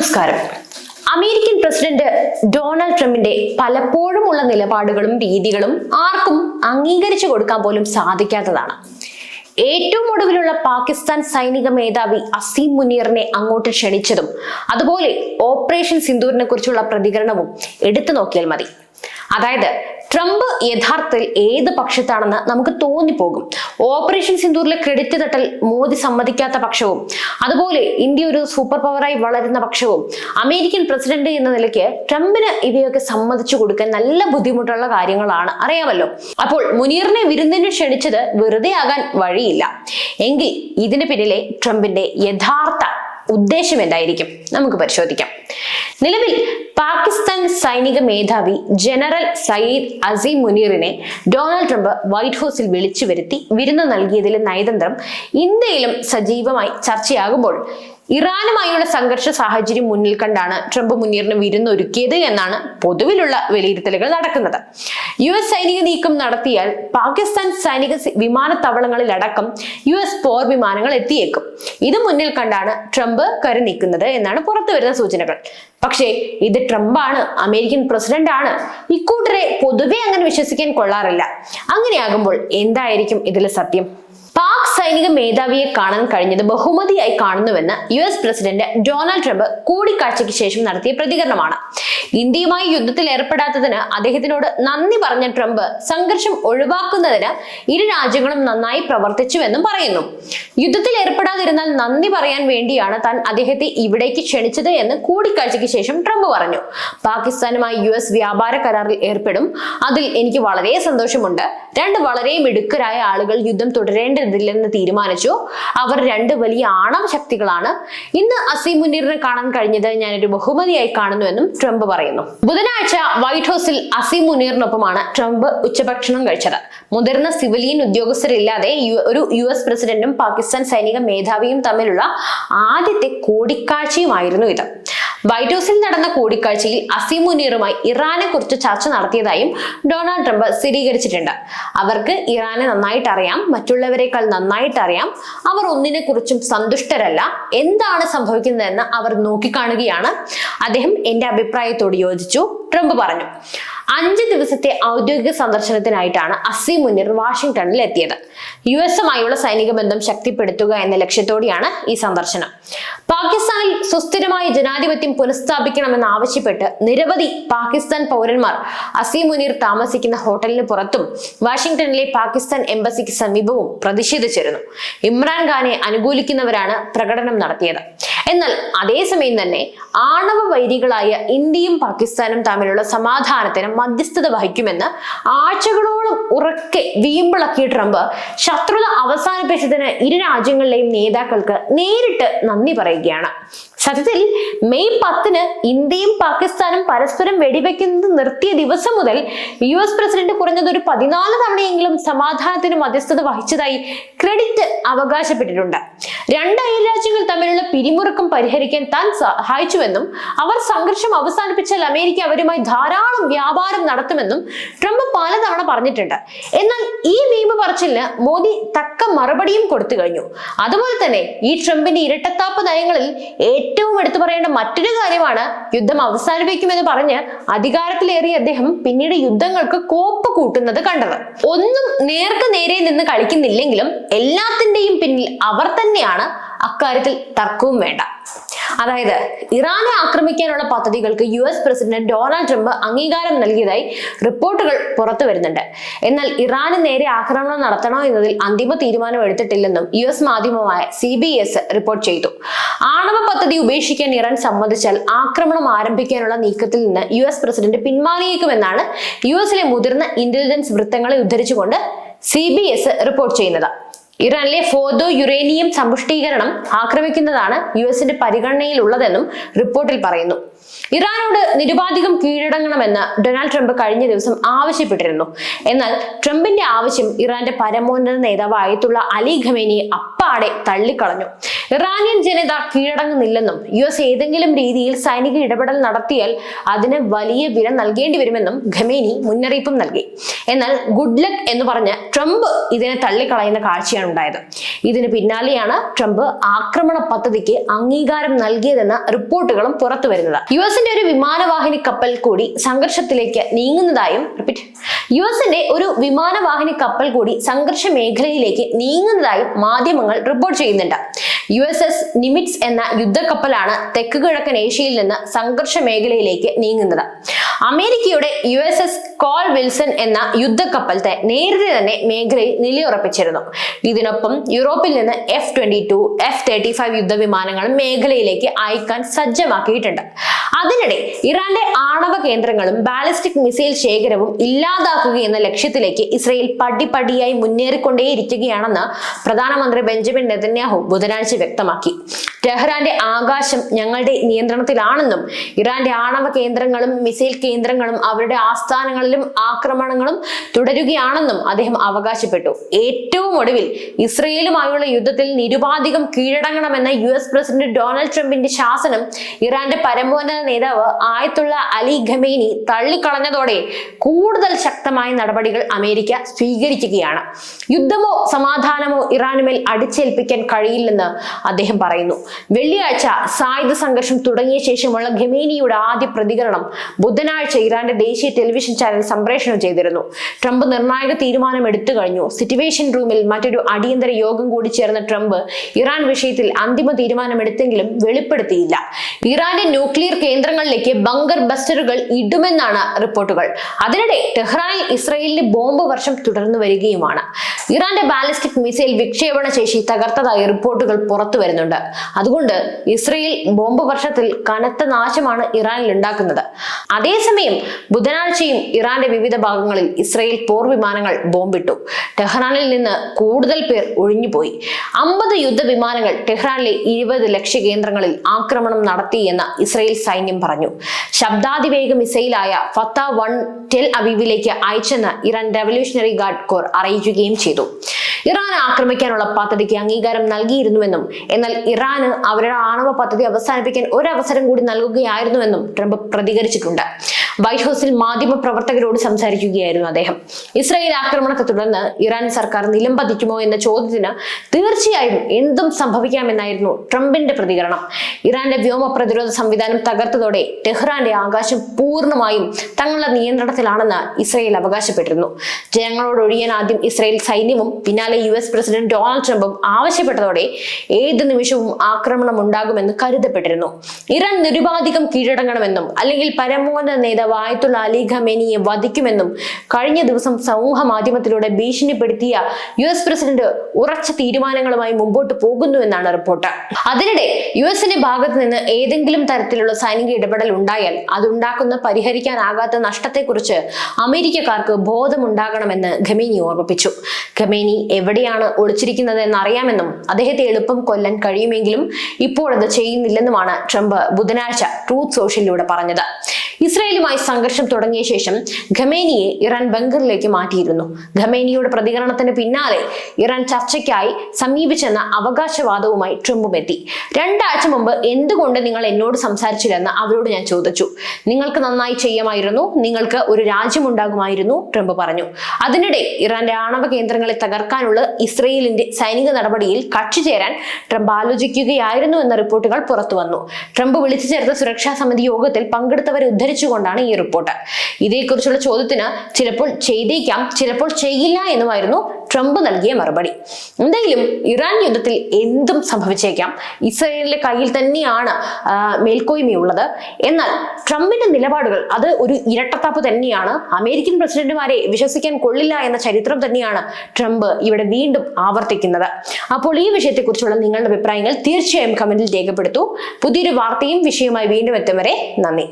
നമസ്കാരം. American president Donald ട്രംപിന്റെ പലപ്പോഴുമുള്ള നിലപാടുകളും രീതികളും ആർക്കും അംഗീകരിച്ചു കൊടുക്കാൻ പോലും സാധിക്കാത്തതാണ്. ഏറ്റവും ഒടുവിലുള്ള പാകിസ്ഥാൻ സൈനിക മേധാവി അസീം മുനീറിനെ അങ്ങോട്ട് ക്ഷണിച്ചതും അതുപോലെ ഓപ്പറേഷൻ സിന്ദൂരിനെ കുറിച്ചുള്ള പ്രതികരണവും എടുത്തു നോക്കിയാൽ മതി. അതായത് ട്രംപ് യഥാർത്ഥത്തിൽ ഏത് പക്ഷത്താണെന്ന് നമുക്ക് തോന്നിപ്പോകും. ഓപ്പറേഷൻ സിന്ദൂറിലെ ക്രെഡിറ്റ് തട്ടൽ മോദി സമ്മതിക്കാത്ത പക്ഷവും അതുപോലെ ഇന്ത്യ ഒരു സൂപ്പർ പവറായി വളരുന്ന പക്ഷവും അമേരിക്കൻ പ്രസിഡന്റ് എന്ന നിലയ്ക്ക് ട്രംപിന് ഇവയൊക്കെ സമ്മതിച്ചു കൊടുക്കാൻ നല്ല ബുദ്ധിമുട്ടുള്ള കാര്യങ്ങളാണ്. അറിയാമല്ലോ. അപ്പോൾ മുനീറിനെ വിരുന്നിന് ക്ഷണിച്ചത് വെറുതെ ആകാൻ വഴിയില്ല. എങ്കിൽ ഇതിന് പിന്നിലെ ട്രംപിന്റെ യഥാർത്ഥ ഉദ്ദേശം എന്തായിരിക്കും? നമുക്ക് പരിശോധിക്കാം. നിലവിൽ പാകിസ്ഥാൻ സൈനിക മേധാവി ജനറൽ സയ്യിദ് അസീം മുനീറിനെ ഡൊണാൾഡ് ട്രംപ് വൈറ്റ് ഹൗസിൽ വിളിച്ചു വരുത്തി വിരുന്ന് നൽകിയതിലെ നയതന്ത്രം ഇന്ത്യയിലും സജീവമായി ചർച്ചയാകുമ്പോൾ ഇറാനുമായുള്ള സംഘർഷ സാഹചര്യം മുന്നിൽ കണ്ടാണ് ട്രംപ് മുനീറിന് വിരുന്നൊരുക്കിയത് എന്നാണ് പൊതുവിലുള്ള വിലയിരുത്തലുകൾ നടക്കുന്നത്. യു എസ് സൈനിക നീക്കം നടത്തിയാൽ പാകിസ്ഥാൻ സൈനിക വിമാനത്താവളങ്ങളിലടക്കം യു എസ് പോർ വിമാനങ്ങൾ എത്തിയേക്കും. ഇത് മുന്നിൽ കണ്ടാണ് ട്രംപ് കരു നീക്കുന്നത് എന്നാണ് പുറത്തു വരുന്ന സൂചനകൾ. പക്ഷേ ഇത് ട്രംപാണ് അമേരിക്കൻ പ്രസിഡന്റ് ആണ് ഇക്കൂട്ടരെ പൊതുവെ അങ്ങനെ വിശ്വസിക്കാൻ കൊള്ളാറില്ല. അങ്ങനെയാകുമ്പോൾ എന്തായിരിക്കും ഇതിലെ സത്യം? പാക് സൈനിക മേധാവിയെ കാണാൻ കഴിഞ്ഞത് ബഹുമതിയായി കാണുന്നുവെന്ന് U S president Donald Trump കൂടിക്കാഴ്ചയ്ക്ക് ശേഷം നടത്തിയ പ്രതികരണമാണ്. ഇന്ത്യയുമായി യുദ്ധത്തിൽ ഏർപ്പെടാത്തതിന് അദ്ദേഹത്തിനോട് നന്ദി പറഞ്ഞ ട്രംപ് സംഘർഷം ഒഴിവാക്കുന്നതിന് ഇരു രാജ്യങ്ങളും നന്നായി പ്രവർത്തിച്ചുവെന്നും പറയുന്നു. യുദ്ധത്തിൽ ഏർപ്പെടാതിരുന്നാൽ നന്ദി പറയാൻ വേണ്ടിയാണ് താൻ അദ്ദേഹത്തെ ഇവിടേക്ക് ക്ഷണിച്ചത് എന്ന് കൂടിക്കാഴ്ചയ്ക്ക് ശേഷം ട്രംപ് പറഞ്ഞു. പാകിസ്ഥാനുമായി യു എസ് വ്യാപാര കരാറിൽ ഏർപ്പെടും. അതിൽ എനിക്ക് വളരെ സന്തോഷമുണ്ട്. രണ്ട് വളരെ മിടുക്കരായ ആളുകൾ യുദ്ധം തുടരേണ്ടതില്ലെന്ന് തീരുമാനിച്ചു. അവർ രണ്ട് വലിയ ആണവ ശക്തികളാണ്. ഇന്ന് അസീം മുനീറിനെ കാണാൻ കഴിഞ്ഞത് ഞാനൊരു ബഹുമതിയായി കാണുന്നുവെന്നും ട്രംപ് പറയുന്നു. ബുധനാഴ്ച വൈറ്റ് ഹൗസിൽ അസീം മുനീറിനൊപ്പമാണ് ട്രംപ് ഉച്ചഭക്ഷണം കഴിച്ചത്. മുതിർന്ന സിവിലിയൻ ഉദ്യോഗസ്ഥരില്ലാതെ ഒരു യു എസ് പ്രസിഡന്റും പാകിസ്ഥാൻ സൈനിക മേധാവിയും തമ്മിലുള്ള ആദ്യത്തെ കൂടിക്കാഴ്ചയുമായിരുന്നു ഇത്. വൈറ്റ് നടന്ന കൂടിക്കാഴ്ചയിൽ അസീം മുനീറുമായി ഇറാനെ കുറിച്ച് ചർച്ച നടത്തിയതായും ഡൊണാൾഡ് ട്രംപ് സ്ഥിരീകരിച്ചിട്ടുണ്ട്. അവർക്ക് ഇറാനെ നന്നായിട്ട് അറിയാം മറ്റുള്ളവരെക്കാൾ നന്നായിട്ട് അറിയാം അവർ ഒന്നിനെ കുറിച്ചും സന്തുഷ്ടരല്ല. എന്താണ് സംഭവിക്കുന്നതെന്ന് അവർ നോക്കിക്കാണുകയാണ്. അദ്ദേഹം എന്റെ അഭിപ്രായത്തോട് യോജിച്ചു. ട്രംപ് പറഞ്ഞു. അഞ്ച് ദിവസത്തെ ഔദ്യോഗിക സന്ദർശനത്തിനായിട്ടാണ് അസി മുനീർ വാഷിംഗ്ടണിൽ എത്തിയത്. യു എസുമായുള്ള സൈനിക ബന്ധം ശക്തിപ്പെടുത്തുക എന്ന ലക്ഷ്യത്തോടെയാണ് ഈ സന്ദർശനം. പാകിസ്ഥാനിൽ സുസ്ഥിരമായ ജനാധിപത്യം പുനഃസ്ഥാപിക്കണമെന്ന് ആവശ്യപ്പെട്ട് നിരവധി പാകിസ്ഥാൻ പൗരന്മാർ അസി മുനീർ താമസിക്കുന്ന ഹോട്ടലിന് പുറത്തും വാഷിംഗ്ടണിലെ പാകിസ്ഥാൻ എംബസിക്ക് സമീപവും പ്രതിഷേധിച്ചിരുന്നു. ഇമ്രാൻഖാനെ അനുകൂലിക്കുന്നവരാണ് പ്രകടനം നടത്തിയത്. എന്നാൽ അതേസമയം തന്നെ ആണവ വൈരികളായ ഇന്ത്യയും പാകിസ്ഥാനും തമ്മിലുള്ള സമാധാനത്തിന് മധ്യസ്ഥത വഹിക്കുമെന്ന് ആഴ്ചകളോളം ഉറക്കെ വീമ്പിളക്കിയ ട്രംപ് ശത്രുത അവസാനിപ്പിച്ചതിന് ഇരു രാജ്യങ്ങളിലെയും നേതാക്കൾക്ക് നേരിട്ട് നന്ദി പറയുകയാണ്. സത്യത്തിൽ മെയ് പത്തിന് ഇന്ത്യയും പാകിസ്ഥാനും പരസ്പരം വെടിവെക്കുന്നത് നിർത്തിയ ദിവസം മുതൽ യു എസ് പ്രസിഡന്റ് കുറഞ്ഞത് ഒരു പതിനാല് തവണയെങ്കിലും സമാധാനത്തിന് മധ്യസ്ഥത വഹിച്ചതായി ക്രെഡിറ്റ് അവകാശപ്പെട്ടിട്ടുണ്ട്. രണ്ട് അയൽരാജ്യങ്ങൾ തമ്മിലുള്ള പിരിമുറുക്കം പരിഹരിക്കാൻ താൻ സഹായിച്ചുവെന്നും അവർ സംഘർഷം അവസാനിപ്പിച്ചാൽ അമേരിക്ക അവരുമായി ധാരാളം വ്യാപാരം നടത്തുമെന്നും ട്രംപ് പലതവണ പറഞ്ഞിട്ടുണ്ട്. എന്നാൽ ഈ വീമ്പ് പറച്ചിലിന് മോദി തക്ക മറുപടിയും കൊടുത്തു കഴിഞ്ഞു. അതുപോലെ തന്നെ ഈ ട്രംപിന്റെ ഇരട്ടത്താപ്പ് നയങ്ങളിൽ ഏറ്റവും എടുത്തു പറയേണ്ട മറ്റൊരു കാര്യമാണ് യുദ്ധം അവസാനിപ്പിക്കുമെന്ന് പറഞ്ഞ് അധികാരത്തിലേറിയ അദ്ദേഹം പിന്നീട് യുദ്ധങ്ങൾക്ക് കോപ്പ് കൂട്ടുന്നത് കണ്ടത്. ഒന്നും നേർക്ക് നേരെ നിന്ന് കളിക്കുന്നില്ലെങ്കിലും എല്ലാത്തിന്റെയും പിന്നിൽ അവർ തന്നെയാണ് അക്കാര്യത്തിൽ തർക്കവും വേണ്ട. അതായത് ഇറാനെ ആക്രമിക്കാനുള്ള പദ്ധതികൾക്ക് U S president Donald Trump അംഗീകാരം നൽകിയതായി റിപ്പോർട്ടുകൾ പുറത്തു വരുന്നുണ്ട്. എന്നാൽ ഇറാന് നേരെ ആക്രമണം നടത്തണോ എന്നതിൽ അന്തിമ തീരുമാനം എടുത്തിട്ടില്ലെന്നും യു എസ് മാധ്യമമായ സി ബി എസ് റിപ്പോർട്ട് ചെയ്തു. ആണവ പദ്ധതി ഉപേക്ഷിക്കാൻ ഇറാൻ സമ്മതിച്ചാൽ ആക്രമണം ആരംഭിക്കാനുള്ള നീക്കത്തിൽ നിന്ന് യു എസ് പ്രസിഡന്റ് പിന്മാറിയേക്കുമെന്നാണ് യു എസിലെ മുതിർന്ന ഇന്റലിജൻസ് വൃത്തങ്ങളെ ഉദ്ധരിച്ചുകൊണ്ട് സി ബി എസ് റിപ്പോർട്ട് ചെയ്യുന്നത്. ഇറാനിലെ ഫോദോ യുറേനിയം സമ്പുഷ്ടീകരണം ആക്രമിക്കുന്നതാണ് യു എസിന്റെ പരിഗണനയിലുള്ളതെന്നും റിപ്പോർട്ടിൽ പറയുന്നു. ഇറാനോട് നിരുപാധികം കീഴടങ്ങണമെന്ന് ഡൊണാൾഡ് ട്രംപ് കഴിഞ്ഞ ദിവസം ആവശ്യപ്പെട്ടിരുന്നു. എന്നാൽ ട്രംപിന്റെ ആവശ്യം ഇറാന്റെ പരമോന്നത നേതാവ് ആയിട്ടുള്ള അലി ഖമേനി അപ്പാടെ തള്ളിക്കളഞ്ഞു. ഇറാനിയൻ ജനത കീഴടങ്ങുന്നില്ലെന്നും യു എസ് ഏതെങ്കിലും രീതിയിൽ സൈനിക ഇടപെടൽ നടത്തിയാൽ അതിന് വലിയ വില നൽകേണ്ടി വരുമെന്നും ഖമേനി മുന്നറിയിപ്പും നൽകി. എന്നാൽ ഗുഡ് ലക്ക് എന്ന് പറഞ്ഞ് ട്രംപ് ഇതിനെ തള്ളിക്കളയുന്ന കാഴ്ചയാണ് ഉണ്ടായത്. ഇതിന് പിന്നാലെയാണ് ട്രംപ് ആക്രമണ പദ്ധതിക്ക് അംഗീകാരം നൽകിയതെന്ന റിപ്പോർട്ടുകളും പുറത്തു വരുന്നത് യു എസിന്റെ ഒരു വിമാനവാഹിനി കപ്പൽ കൂടി സംഘർഷത്തിലേക്ക് നീങ്ങുന്നതായും റിപ്പീറ്റ്. യു എസിന്റെ ഒരു വിമാനവാഹിനി കപ്പൽ കൂടി സംഘർഷ മേഖലയിലേക്ക് നീങ്ങുന്നതായും മാധ്യമങ്ങൾ റിപ്പോർട്ട് ചെയ്യുന്നുണ്ട്. യു എസ് എസ് നിമിറ്റ്സ് എന്ന യുദ്ധക്കപ്പലാണ് തെക്ക് കിഴക്കൻ ഏഷ്യയിൽ നിന്ന് സംഘർഷ മേഖലയിലേക്ക് നീങ്ങുന്നത്. അമേരിക്കയുടെ U S S Carl Vinson എന്ന യുദ്ധക്കപ്പലത്തെ നേരത്തെ തന്നെ മേഖലയിൽ നിലയുറപ്പിച്ചിരുന്നു. ഇതിനൊപ്പം യൂറോപ്പിൽ നിന്ന് F twenty two F thirty five യുദ്ധവിമാനങ്ങളും മേഖലയിലേക്ക് അയക്കാൻ സജ്ജമാക്കിയിട്ടുണ്ട്. അതിനിടെ ഇറാന്റെ ആണവ കേന്ദ്രങ്ങളും ബാലിസ്റ്റിക് മിസൈൽ ശേഖരവും ഇല്ലാതാക്കുക എന്ന ലക്ഷ്യത്തിലേക്ക് ഇസ്രയേൽ പടിപടിയായി മുന്നേറിക്കൊണ്ടേയിരിക്കുകയാണെന്ന് പ്രധാനമന്ത്രി ബെഞ്ചമിൻ നെതന്യാഹു ബുധനാഴ്ച വ്യക്തമാക്കി. ടെഹ്റാന്റെ ആകാശം ഞങ്ങളുടെ നിയന്ത്രണത്തിലാണെന്നും ഇറാന്റെ ആണവ കേന്ദ്രങ്ങളും മിസൈൽ കേന്ദ്രങ്ങളും അവരുടെ ആസ്ഥാനങ്ങളിലും ആക്രമണങ്ങളും തുടരുകയാണെന്നും അദ്ദേഹം അവകാശപ്പെട്ടു. ഏറ്റവും ഒടുവിൽ ഇസ്രയേലുമായുള്ള യുദ്ധത്തിൽ നിരുപാധികം കീഴടങ്ങണമെന്ന യു എസ് പ്രസിഡന്റ് ഡൊണാൾഡ് ട്രംപിന്റെ ശാസനം ഇറാന്റെ പരമോന്നത നേതാവ് ആയത്തുള്ള അലി ഖമേനി തള്ളിക്കളഞ്ഞതോടെ കൂടുതൽ ശക്തമായ നടപടികൾ അമേരിക്ക സ്വീകരിക്കുകയാണ്. യുദ്ധമോ സമാധാനമോ ഇറാനുമേൽ അടിച്ചേൽപ്പിക്കാൻ കഴിയില്ലെന്ന് അദ്ദേഹം പറയുന്നു. വെള്ളിയാഴ്ച സായുധ സംഘർഷം തുടങ്ങിയ ശേഷമുള്ള ഖമേനിയുടെ ആദ്യ പ്രതികരണം ബുധനാഴ്ച ഇറാന്റെ ദേശീയ ടെലിവിഷൻ ചാനൽ സംപ്രേഷണം ചെയ്തിരുന്നു. ട്രംപ് നിർണായക തീരുമാനം എടുത്തു കഴിഞ്ഞു. സിറ്റുവേഷൻ റൂമിൽ മറ്റൊരു അടിയന്തര യോഗം കൂടി ചേർന്ന ട്രംപ് ഇറാൻ വിഷയത്തിൽ അന്തിമ തീരുമാനമെടുത്തെങ്കിലും വെളിപ്പെടുത്തിയില്ല. ഇറാന്റെ ന്യൂക്ലിയർ കേന്ദ്രങ്ങളിലേക്ക് ബങ്കർ ബസ്റ്ററുകൾ ഇടുമെന്നാണ് റിപ്പോർട്ടുകൾ. അതിനിടെ ടെഹ്റാനിൽ ഇസ്രയേലിന്റെ ബോംബ് വർഷം തുടർന്നു വരികയുമാണ്. ഇറാന്റെ ബാലിസ്റ്റിക് മിസൈൽ വിക്ഷേപണ ശേഷി തകർത്തതായി റിപ്പോർട്ടുകൾ പുറത്തു വരുന്നുണ്ട്. അതുകൊണ്ട് ഇസ്രയേൽ ബോംബ് വർഷത്തിൽ കനത്ത നാശമാണ് ഇറാനിൽ ഉണ്ടാക്കുന്നത്. അതേസമയം ബുധനാഴ്ചയും ഇറാന്റെ വിവിധ ഭാഗങ്ങളിൽ ഇസ്രയേൽ പോർ വിമാനങ്ങൾ ബോംബിട്ടു. ടെഹ്റാനിൽ നിന്ന് കൂടുതൽ പേർ ഒഴിഞ്ഞുപോയി. അമ്പത് യുദ്ധ വിമാനങ്ങൾ ടെഹ്റാനിലെ ഇരുപത് ലക്ഷ്യ കേന്ദ്രങ്ങളിൽ ആക്രമണം നടത്തി എന്ന ഇസ്രയേൽ സൈന്യം പറഞ്ഞു. ശബ്ദാതിവേഗ മിസൈലായ ഫത്ത വൺ ടെൽ അവീവിലേക്ക് അയച്ചെന്ന് ഇറാൻ റവല്യൂഷണറി ഗാർഡ് കോർ അറിയിക്കുകയും ചെയ്തു. ഇറാൻ ആക്രമിക്കാനുള്ള പദ്ധതിക്ക് അംഗീകാരം നൽകിയിരുന്നുവെന്നും എന്നാൽ ഇറാന് അവരുടെ ആണവ പദ്ധതി അവസാനിപ്പിക്കാൻ ഒരു അവസരം കൂടി നൽകുകയായിരുന്നുവെന്നും ട്രംപ് പ്രതികരിച്ചിട്ടുണ്ട്. വൈറ്റ് ഹൗസിൽ മാധ്യമ പ്രവർത്തകരോട് സംസാരിക്കുകയായിരുന്നു അദ്ദേഹം. ഇസ്രായേൽ ആക്രമണത്തെ തുടർന്ന് ഇറാൻ സർക്കാർ നിലംപതിക്കുമോ എന്ന ചോദ്യത്തിന് തീർച്ചയായും എന്തും സംഭവിക്കാമെന്നായിരുന്നു ട്രംപിന്റെ പ്രതികരണം. ഇറാന്റെ വ്യോമ പ്രതിരോധ സംവിധാനം തകർത്തതോടെ ടെഹ്റാന്റെ ആകാശം പൂർണമായും തങ്ങളുടെ നിയന്ത്രണത്തിലാണെന്ന് ഇസ്രായേൽ അവകാശപ്പെട്ടിരുന്നു. ജനങ്ങളോട് ഒഴിയാൻ ആദ്യം ഇസ്രായേൽ സൈന്യവും പിന്നാലെ യു എസ് പ്രസിഡന്റ് ഡൊണാൾഡ് ട്രംപും ആവശ്യപ്പെട്ടതോടെ ഏത് നിമിഷവും ആക്രമണം ഉണ്ടാകുമെന്ന് കരുതപ്പെട്ടിരുന്നു. ഇറാൻ നിരുപാധികം കീഴടങ്ങണമെന്നും അല്ലെങ്കിൽ പരമോന്നത നേതാവ് ആയത്തുള്ള അലി ഖമേനിയെ വധിക്കുമെന്നും കഴിഞ്ഞ ദിവസം സമൂഹ മാധ്യമത്തിലൂടെ ഭീഷണിപ്പെടുത്തിയ യു എസ് പ്രസിഡന്റ് ഉറച്ച തീരുമാനങ്ങളുമായി മുമ്പോട്ട് പോകുന്നുവെന്നാണ് റിപ്പോർട്ട്. അതിനിടെ യു എസിന്റെ ഭാഗത്ത് നിന്ന് ഏതെങ്കിലും തരത്തിലുള്ള സൈനിക ഇടപെടൽ ഉണ്ടായാൽ അതുണ്ടാക്കുന്ന പരിഹരിക്കാനാകാത്ത നഷ്ടത്തെക്കുറിച്ച് അമേരിക്കക്കാർക്ക് ബോധമുണ്ടാകണമെന്ന് ഖമേനി ഓർമ്മിപ്പിച്ചു. ഖമേനി എവിടെയാണ് ഒളിച്ചിരിക്കുന്നത് എന്നറിയാമെന്നും അദ്ദേഹത്തെ എളുപ്പം കൊല്ലാൻ കഴിയുമെങ്കിലും ഇപ്പോഴത് ചെയ്യുന്നില്ലെന്നുമാണ് ട്രംപ് ബുധനാഴ്ച ട്രൂത്ത് സോഷ്യലിലൂടെ പറഞ്ഞത്. ഇസ്രായേലുമായി സംഘർഷം തുടങ്ങിയ ശേഷം ഖമേനിയെ ഇറാൻ ബംഗറിലേക്ക് മാറ്റിയിരുന്നു. ഖമേനിയുടെ പ്രതികരണത്തിന് പിന്നാലെ ഇറാൻ ചർച്ചയ്ക്കായി സമീപിച്ചെന്ന അവകാശവാദവുമായി ട്രംപും എത്തി. രണ്ടാഴ്ച മുമ്പ് എന്തുകൊണ്ട് നിങ്ങൾ എന്നോട് സംസാരിച്ചില്ലെന്ന് അവരോട് ഞാൻ ചോദിച്ചു. നിങ്ങൾക്ക് നന്നായി ചെയ്യുമായിരുന്നു നിങ്ങൾക്ക് ഒരു രാജ്യമുണ്ടാകുമായിരുന്നു ട്രംപ് പറഞ്ഞു. അതിനിടെ ഇറാന്റെ ആണവ കേന്ദ്രങ്ങളെ തകർക്കാനുള്ള ഇസ്രയേലിന്റെ സൈനിക നടപടിയിൽ കക്ഷി ചേരാൻ ട്രംപ് ആലോചിക്കുകയായിരുന്നു എന്ന റിപ്പോർട്ടുകൾ പുറത്തു വന്നു ട്രംപ് വിളിച്ചു ചേർത്ത സുരക്ഷാ സമിതി യോഗത്തിൽ പങ്കെടുത്തവരെ ഉദ്ധരിച്ചുകൊണ്ടാണ് ഈ റിപ്പോർട്ട്. ഇതേക്കുറിച്ചുള്ള ചോദ്യത്തിന് ചിലപ്പോൾ ചെയ്തേക്കാം ചിലപ്പോൾ ചെയ്യില്ല എന്നുമായിരുന്നു ട്രംപ് നൽകിയ മറുപടി. എന്തായാലും ഇറാൻ യുദ്ധത്തിൽ എന്തും സംഭവിച്ചേക്കാം. ഇസ്രയേലിന്റെ കയ്യിൽ തന്നെയാണ് മേൽക്കോയ്മയുള്ളത്. എന്നാൽ ട്രംപിന്റെ നിലപാടുകൾ അത് ഒരു ഇരട്ടത്താപ്പ് തന്നെയാണ്. അമേരിക്കൻ പ്രസിഡന്റുമാരെ വിശ്വസിക്കാൻ കൊള്ളില്ല എന്ന ചരിത്രം തന്നെയാണ് ട്രംപ് ഇവിടെ വീണ്ടും ആവർത്തിക്കുന്നത്. അപ്പോൾ ഈ വിഷയത്തെക്കുറിച്ചുള്ള നിങ്ങളുടെ അഭിപ്രായങ്ങൾ തീർച്ചയായും കമന്റിൽ രേഖപ്പെടുത്തൂ. പുതിയൊരു വാർത്തയും വിഷയവുമായി വീണ്ടും എത്തും വരെ നന്ദി.